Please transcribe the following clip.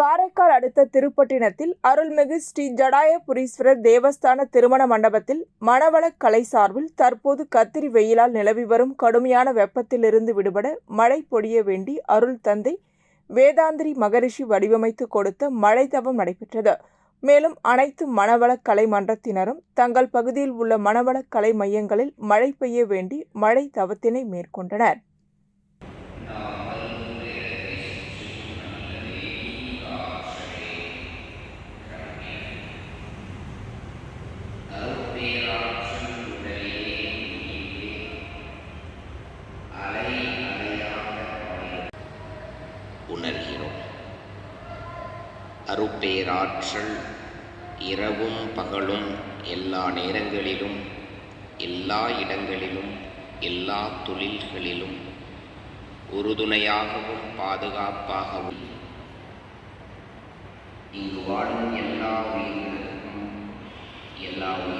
காரைக்கால் அடுத்த திருப்பட்டினத்தில் அருள்மிகு ஸ்ரீ ஜடாயபுரீஸ்வரர் தேவஸ்தான திருமண மண்டபத்தில் மணவளக் கலை சார்பில் தற்போது கத்திரி வெயிலால் நிலவி வரும் கடுமையான வெப்பத்திலிருந்து விடுபட மழை பொடிய வேண்டி அருள் தந்தை வேதாந்திரி மகரிஷி வடிவமைத்து கொடுத்த மழை தவம் நடைபெற்றது. மேலும் அனைத்து மணவளக் கலை மன்றத்தினரும் தங்கள் பகுதியில் உள்ள மணவளக் கலை மையங்களில் மழை பெய்ய வேண்டி மழை தவத்தினை மேற்கொண்டனர். உணர்கிறோம். அருப்பேராற்றல் இரவும் பகலும் எல்லா நேரங்களிலும் எல்லா இடங்களிலும் எல்லா தொழில்களிலும் உறுதுணையாகவும் பாதுகாப்பாகவும் இங்கு வாழும் எல்லா உயிர்களுக்கும் எல்லா உயிர்களும்